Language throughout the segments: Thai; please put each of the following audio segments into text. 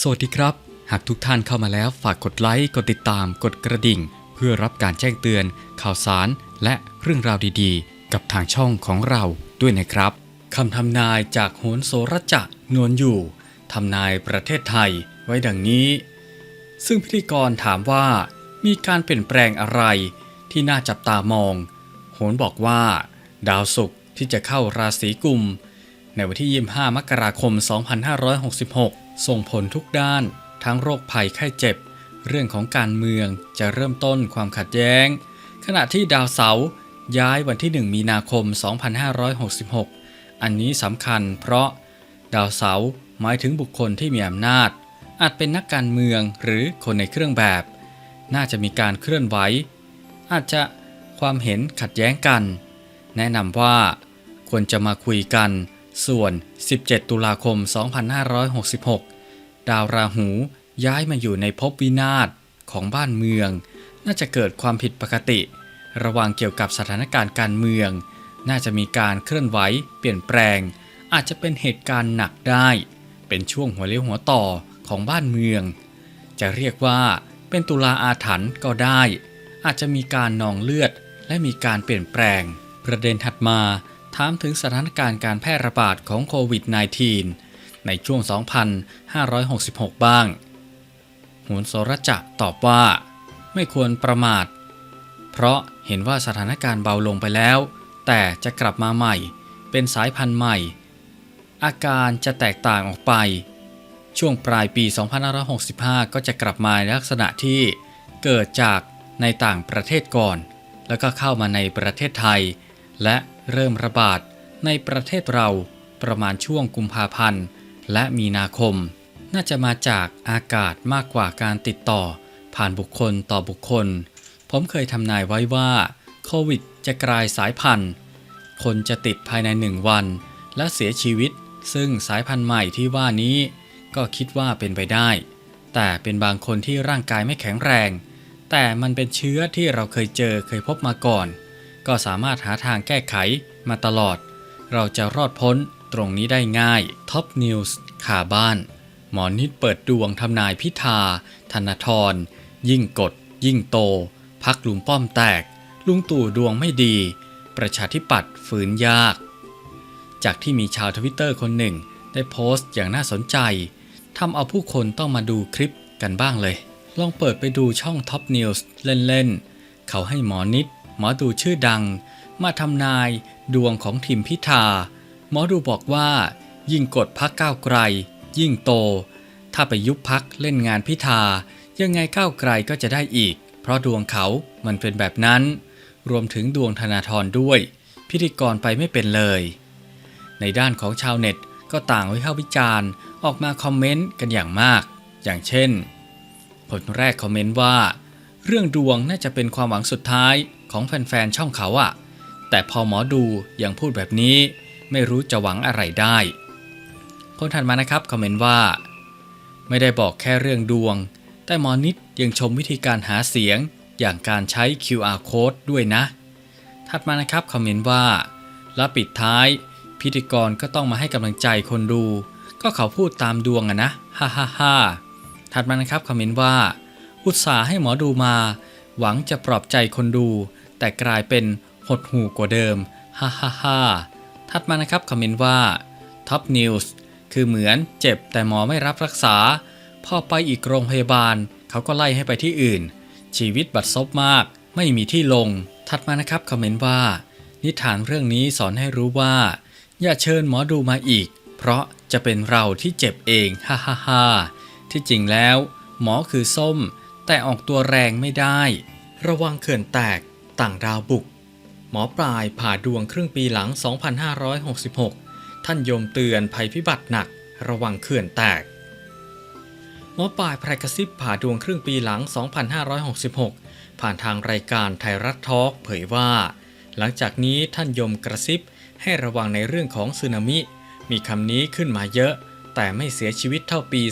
สวัสดีครับ หากทุกท่านเข้ามาแล้วฝากกดไลค์ กดติดตาม กดกระดิ่ง เพื่อรับการแจ้งเตือน ข่าวสาร และเรื่องราวดีๆ กับทางช่องของเราด้วยนะครับคำทำนายจากโหนโสรจะนวลอยู่ทำนายประเทศไทยไว้ดังนี้ ซึ่งพิธีกรถามว่ามีการเปลี่ยนแปลงอะไรที่น่าจับตามอง โหนบอกว่า ดาวศุกร์ที่จะเข้าราศีกุม ในวันที่ 25 มกราคม 2566 ส่งผลทุกด้าน ทั้งโรคภัยไข้เจ็บ เรื่องของการเมืองจะเริ่มต้นความขัดแย้ง ขณะที่ดาวเสาร์ย้ายวันที่ 1 มีนาคม 2566 อันนี้สำคัญเพราะ ดาวเสาร์หมายถึงบุคคลที่มีอำนาจ อาจเป็นนักการเมืองหรือคนในเครื่องแบบ น่าจะมีการเคลื่อนไหว อาจจะความเห็นขัดแย้งกัน แนะนำว่าควรจะมาคุยกัน ส่วน 17 ตุลาคม 2566 ดาวราหูย้ายมาอยู่ในภพวินาศของบ้านเมือง น่าจะเกิดความผิดปกติ ระว่างเกี่ยวกับสถานการณ์การเมือง น่าจะมีการเคลื่อนไหวเปลี่ยนแปลง อาจจะเป็นเหตุการณ์หนักได้ เป็นช่วงหัวเลี้ยวหัวต่อของบ้านเมือง จะเรียกว่าเป็นตุลาอาถรรพ์ก็ได้ อาจจะมีการนองเลือดและมีการเปลี่ยนแปลง ประเด็นถัดมา ถามถึงสถานการณ์การแพร่ระบาดของโควิด -19 ในช่วง 2566 บ้างโหนโสรจะตอบว่า ไม่ควรประมาท เพราะเห็นว่าสถานการณ์เบาลงไปแล้ว แต่จะกลับมาใหม่ เป็นสายพันธุ์ใหม่ อาการจะแตกต่างออกไป ช่วงปลายปี 2565 ก็จะกลับมาในลักษณะที่เกิดจากในต่างประเทศก่อน แล้วก็เข้ามาในประเทศไทย และ เริ่มระบาดในประเทศเราประมาณช่วงกุมภาพันธ์ และมีนาคม น่าจะมาจากอากาศมากกว่าการติดต่อ ผ่านบุคคลต่อบุคคล ผมเคยทำนายไว้ว่าโควิดจะกลายสายพันธุ์ คนจะติดภายในหนึ่งวัน และเสียชีวิต ซึ่งสายพันธุ์ใหม่ที่ว่านี้ ก็คิดว่าเป็นไปได้ แต่เป็นบางคนที่ร่างกายไม่แข็งแรง แต่มันเป็นเชื้อที่เราเคยเจอเคยพบมาก่อน ก็สามารถหาทางแก้ไขมาตลอด เราจะรอดพ้นตรงนี้ได้ง่ายท็อปนิวส์ข่าบ้าน หมอนิดเปิดดวงทำนายพิธา ธนาธรยิ่งกด ยิ่งโต พักลุงป้อมแตก ลุงตู่ดวงไม่ดี ประชาธิปัตย์ฝืนยาก จากที่มีชาวทวิตเตอร์คนหนึ่ง ได้โพสต์อย่างน่าสนใจทำเอาผู้คนต้องมาดูคลิปกันบ้างเลย ลองเปิดไปดูช่อง Top News เล่นๆ เขาให้หมอนิด หมอดูชื่อดัง มาทำนายดวงของทีมพิธา หมอดูบอกว่า ยิ่งกดพักก้าวไกล ยิ่งโต ถ้าไปยุบพักเล่นงานพิธา ยังไงก้าวไกลก็จะได้อีก เพราะดวงเขามันเป็นแบบนั้น รวมถึงดวงธนาธรด้วย พิธีกรไปไม่เป็นเลย ในด้านของชาวเน็ตก็ต่างวิพากษ์วิจารณ์ออกมาคอมเมนต์กันอย่างมาก อย่างเช่น คนแรกคอมเมนต์ว่า เรื่องดวงน่าจะเป็นความหวังสุดท้าย ของแฟนๆช่องเขาอะแต่พอหมอดูยังพูดแบบนี้ไม่รู้จะหวังอะไรได้ คนถัดมานะครับคอมเมนต์ว่า ไม่ได้บอกแค่เรื่องดวง แต่หมอนิดยังชมวิธีการหาเสียงอย่างการใช้ QR code ด้วยนะ ถัดมานะครับคอมเมนต์ว่า และปิดท้าย พิธีกรก็ต้องมาให้กำลังใจคนดู ก็เขาพูดตามดวงอะนะฮ่าฮ่าฮ่าถัดมานะครับคอมเมนต์ว่า อุตส่าห์ให้หมอดูมา หวังจะปลอบใจคนดู แต่กลายเป็นหดหูกว่าเดิม ฮ่าฮ่าฮ่าถัดมานะครับคอมเมนต์ว่า Top News คือเหมือนเจ็บแต่หมอไม่รับรักษา พอไปอีกโรงพยาบาล เขาก็ไล่ให้ไปที่อื่น ชีวิตบัดซบมาก ไม่มีที่ลง ถัดมานะครับคอมเมนต์ว่า นิทานเรื่องนี้สอนให้รู้ว่า อย่าเชิญหมอดูมาอีก เพราะจะเป็นเราที่เจ็บเองฮ่าฮ่าฮ่าที่จริงแล้ว หมอคือส้ม แต่ออกตัวแรงไม่ได้ ระวังเขื่อนแตก ต่างดาวบุก หมอปลายผ่าดวงครึ่งปีหลัง 2566 ท่านยมเตือนภัยพิบัติหนัก ระวังเขื่อนแตก หมอปลายแพรกระซิบผ่าดวงครึ่งปีหลัง 2566 ผ่านทางรายการไทยรัฐทอล์กเผยว่า หลังจากนี้ท่านยมกระซิบให้ระวังในเรื่องของสึนามิ มีคำนี้ขึ้นมาเยอะ แต่ไม่เสียชีวิตเท่าปี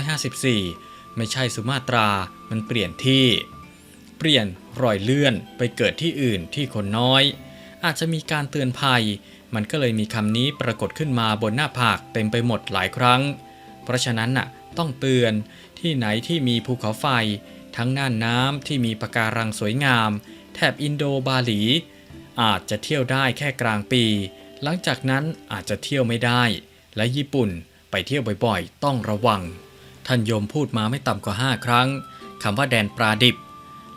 2554 ไม่ใช่สุมาตรา มันเปลี่ยนที่ เปลี่ยน รอยเลื่อนไปเกิดที่อื่นที่คนน้อย อาจจะมีการเตือนภัย มันก็เลยมีคำนี้ปรากฏขึ้นมาบนหน้าผากเต็มไปหมดหลายครั้ง เพราะฉะนั้นน่ะต้องเตือนที่ไหนที่มีภูเขาไฟ ทั้งน่านน้ำที่มีปะการังสวยงาม แถบอินโดบาหลี อาจจะเที่ยวได้แค่กลางปี หลังจากนั้นอาจจะเที่ยวไม่ได้ และญี่ปุ่นไปเที่ยวบ่อยๆ ต้องระวัง ท่านยมพูดมาไม่ต่ำกว่า 5 ครั้งคำว่าแดนปลาดิบ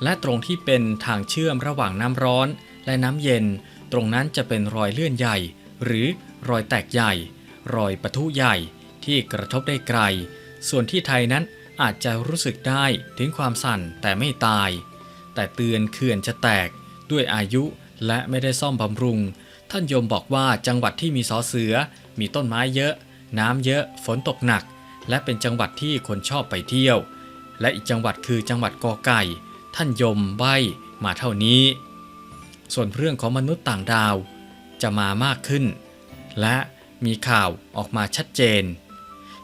และตรงที่เป็นทางเชื่อมระหว่างน้ำร้อนและน้ำเย็น ตรงนั้นจะเป็นรอยเลื่อนใหญ่ หรือรอยแตกใหญ่ รอยปะทุใหญ่ที่กระทบได้ไกล ส่วนที่ไทยนั้นอาจจะรู้สึกได้ถึงความสั่นแต่ไม่ตาย แต่เตือนเขื่อนจะแตกด้วยอายุและไม่ได้ซ่อมบำรุง ท่านโยมบอกว่าจังหวัดที่มีสอเสือ มีต้นไม้เยอะ น้ำเยอะ ฝนตกหนัก และเป็นจังหวัดที่คนชอบไปเที่ยว และอีกจังหวัดคือจังหวัดกอไก่ ท่านยมใบมาเท่านี้ ส่วนเรื่องของมนุษย์ต่างดาวจะมามากขึ้น และมีข่าวออกมาชัดเจน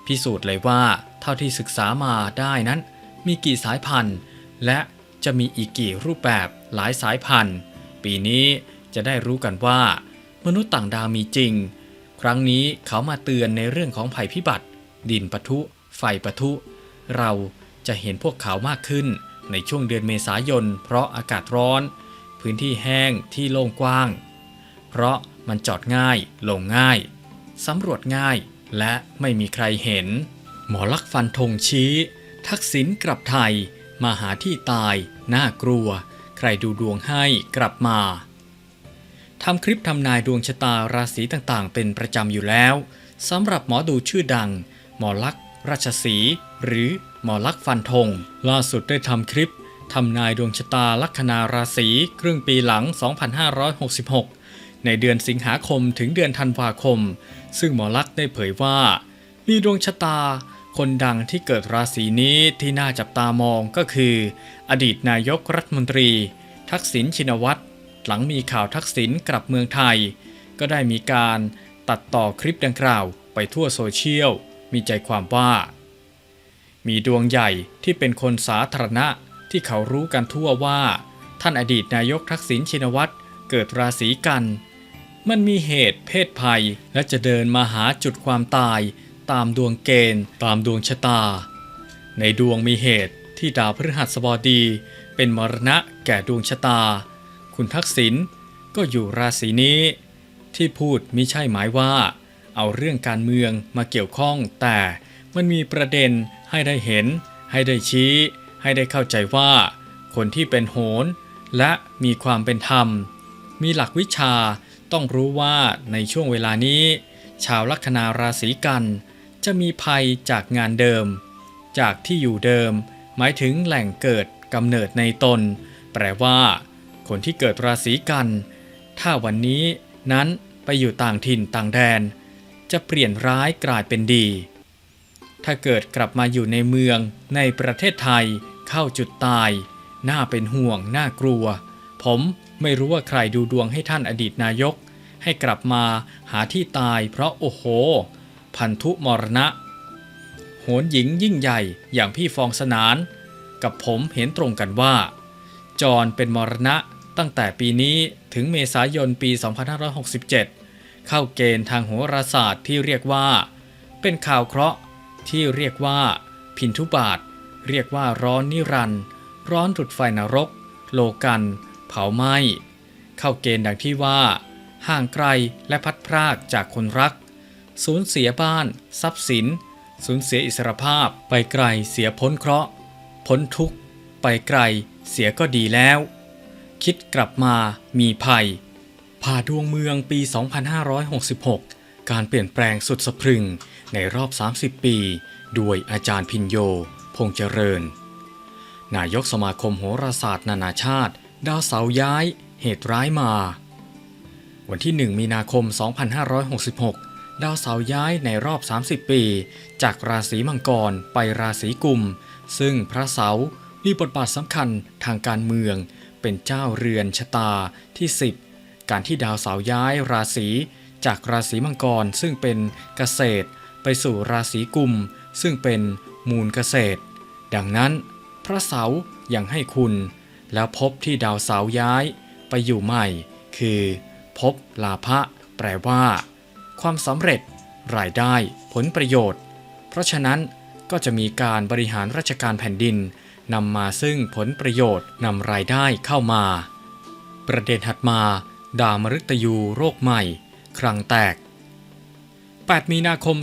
พิสูจน์เลยว่าเท่าที่ศึกษามาได้นั้น มีกี่สายพันธุ์ และจะมีอีกกี่รูปแบบหลายสายพันธุ์ ปีนี้จะได้รู้กันว่า มนุษย์ต่างดาวมีจริง ครั้งนี้เขามาเตือนในเรื่องของภัยพิบัติ ดินปะทุ ไฟปะทุ เราจะเห็นพวกเขามากขึ้น ในช่วงเดือนเมษายน เพราะอากาศร้อน พื้นที่แห้งที่โล่งกว้าง เพราะมันจอดง่าย ลงง่าย สำรวจง่าย และไม่มีใครเห็น หมอลักฟันธงชี้ ทักษิณกลับไทย มาหาที่ตาย น่ากลัว ใครดูดวงให้กลับมาทำคลิปทำนายดวงชะตาราศีต่างๆ เป็นประจำอยู่แล้วสำหรับหมอดูชื่อดัง หมอลักษ์ราชสีหรือ หมอลักษ์ฟันธงล่าสุดได้ทำคลิปทำนายดวงชะตาลัคนาราศีครึ่งปีหลัง 2566 ในเดือนสิงหาคมถึงเดือนธันวาคม ซึ่งหมอลักษ์ได้เผยว่า มีดวงชะตา คนดังที่เกิดราศีนี้ที่น่าจับตามองก็คือ อดีตนายกรัฐมนตรี ทักษิณชินวัตรหลังมีข่าวทักษิณกลับเมืองไทย ก็ได้มีการตัดต่อคลิปดังกล่าวไปทั่วโซเชียล มีใจความว่า มีดวงใหญ่ที่เป็นคนสาธารณะที่เขารู้กันทั่วว่า ท่านอดีตนายกทักษิณชินวัตรเกิดราศีกัน มันมีเหตุเพศภัยและจะเดินมาหาจุดความตาย ตามดวงเกณฑ์ ตามดวงชะตา ในดวงมีเหตุที่ดาวพฤหัสบดี เป็นมรณะแก่ดวงชะตา คุณทักษิณก็อยู่ราศีนี้ ที่พูดมิใช่หมายว่า เอาเรื่องการเมืองมาเกี่ยวข้องแต่มันมีประเด็น ให้ได้เห็น ให้ได้ชี้ ให้ได้เข้าใจว่า คนที่เป็นโหนและมีความเป็นธรรม มีหลักวิชาต้องรู้ว่าในช่วงเวลานี้ ชาวลัคนาราศีกัน จะมีภัยจากงานเดิม จากที่อยู่เดิม หมายถึงแหล่งเกิดกำเนิดในตน แปลว่า คนที่เกิดราศีกัน ถ้าวันนี้นั้นไปอยู่ต่างถิ่นต่างแดน จะเปลี่ยนร้ายกลายเป็นดี ถ้าเกิดกลับมาอยู่ในเมืองในประเทศไทย เข้าจุดตาย น่าเป็นห่วง น่ากลัว ผมไม่รู้ว่าใครดูดวงให้ท่านอดีตนายก ให้กลับมาหาที่ตายเพราะโอ้โห พันธุมรณะ โหนหญิงยิ่งใหญ่อย่างพี่ฟองสนาน กับผมเห็นตรงกันว่า จรเป็นมรณะตั้งแต่ปีนี้ถึงเมษายนปี 2567 เข้าเกณฑ์ทางโหราศาสตร์ที่เรียกว่า เป็นข่าวเคราะห์ ที่เรียกว่า พินทุบาท เรียกว่าร้อนนิรันดร์ร้อนจุดไฟนรก โลกัน เผาไหม้เข้าเกณฑ์ดังที่ว่า ห่างไกลและพัดพรากจากคนรัก สูญเสียบ้าน ทรัพย์สิน สูญเสียอิสรภาพ ไปไกลเสียพ้นเคราะห์ พ้นทุกข์ ไปไกลเสียก็ดีแล้ว คิดกลับมามีภัย ผ่าดวงเมืองปี 2566 การเปลี่ยนแปลงสุดสะพรึง ในรอบ 30 ปี ด้วยอาจารย์พินโย พงษ์เจริญ นายกสมาคมโหราศาสตร์ นานาชาติ ดาวเสาย้าย เหตุร้ายมา วันที่ 1 มีนาคม 2566 ดาวเสาย้ายในรอบ 30 ปี จากราศีมังกรไปราศีกุม ซึ่งพระเสาร์มีบทบาทสำคัญทางการเมือง เป็นเจ้าเรือนชะตาที่ 10 การที่ดาวเสาย้ายราศีจากราศีมังกรซึ่งเป็นเกษตร ไปสู่ราศีกุมซึ่งเป็นมูลเกษตร ดังนั้น พระเสาร์ยังให้คุณ แล้วพบที่ดาวเสาย้ายไปอยู่ใหม่ คือพบลาภะแปลว่า ความสำเร็จ รายได้ผลประโยชน์ เพราะฉะนั้นก็จะมีการบริหารราชการแผ่นดินนำมาซึ่งผลประโยชน์นำรายได้เข้ามา ประเด็นถัดมา ดาวมฤตยูโรคใหม่ ครังแตก 8 มีนาคม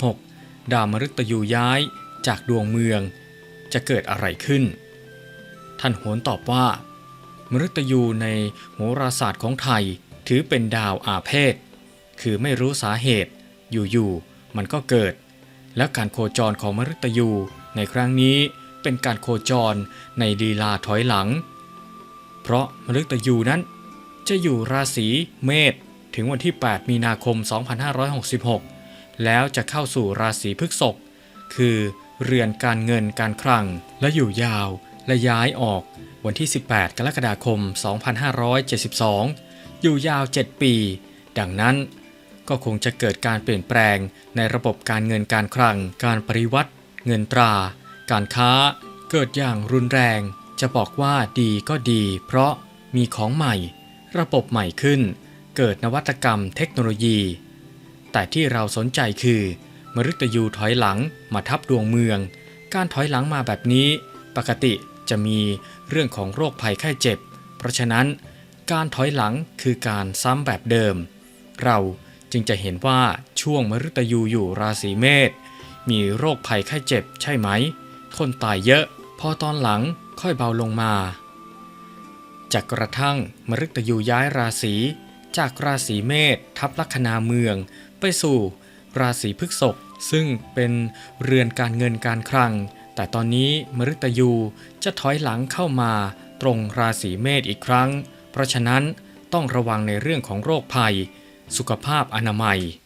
2566 ดาวมฤตยูย้ายจากดวงเมือง จะเกิดอะไรขึ้น ท่านโหนตอบว่า มฤตยูในโหราศาสตร์ของไทยถือเป็นดาวอาเพศ คือไม่รู้สาเหตุ อยู่ๆ มันก็เกิด แล้วการโคจรของมฤตยูในครั้งนี้เป็นการโคจรในลีลาถอยหลัง เพราะมฤตยูนั้นจะอยู่ราศีเมษ ถึงวันที่ 8 มีนาคม 2566 แล้วจะเข้าสู่ราศีพฤษภคือ เรือนการเงินการคลัง และอยู่ยาว และย้ายออก วันที่ 18 กรกฎาคม 2572 อยู่ยาว 7 ปี ดังนั้น ก็คงจะเกิดการเปลี่ยนแปลงในระบบการเงินการคลัง การปริวัติ เงินตรา การค้า เกิดอย่างรุนแรง จะบอกว่าดีก็ดี เพราะมีของใหม่ ระบบใหม่ขึ้น เกิดนวัตกรรมเทคโนโลยี แต่ที่เราสนใจคือ มฤตยูถอยหลังมาทับดวงเมือง การถอยหลังมาแบบนี้ ปกติจะมีเรื่องของโรคภัยไข้เจ็บ เพราะฉะนั้นการถอยหลังคือการซ้ำแบบเดิม เราจึงจะเห็นว่าช่วงมฤตยูอยู่ราศีเมษมีโรคภัยไข้เจ็บใช่ไหม คนตายเยอะ พอตอนหลังค่อยเบาลงมา จากกระทั่งมฤตยูย้ายราศี จากราศีเมษทับลัคนาเมือง ไปสู่ราศีพฤษภซึ่งเป็นเรือนการเงินการคลัง แต่ตอนนี้มฤตยูจะถอยหลังเข้ามาตรงราศีเมษอีกครั้ง เพราะฉะนั้นต้องระวังในเรื่องของโรคภัย สุขภาพอนามัย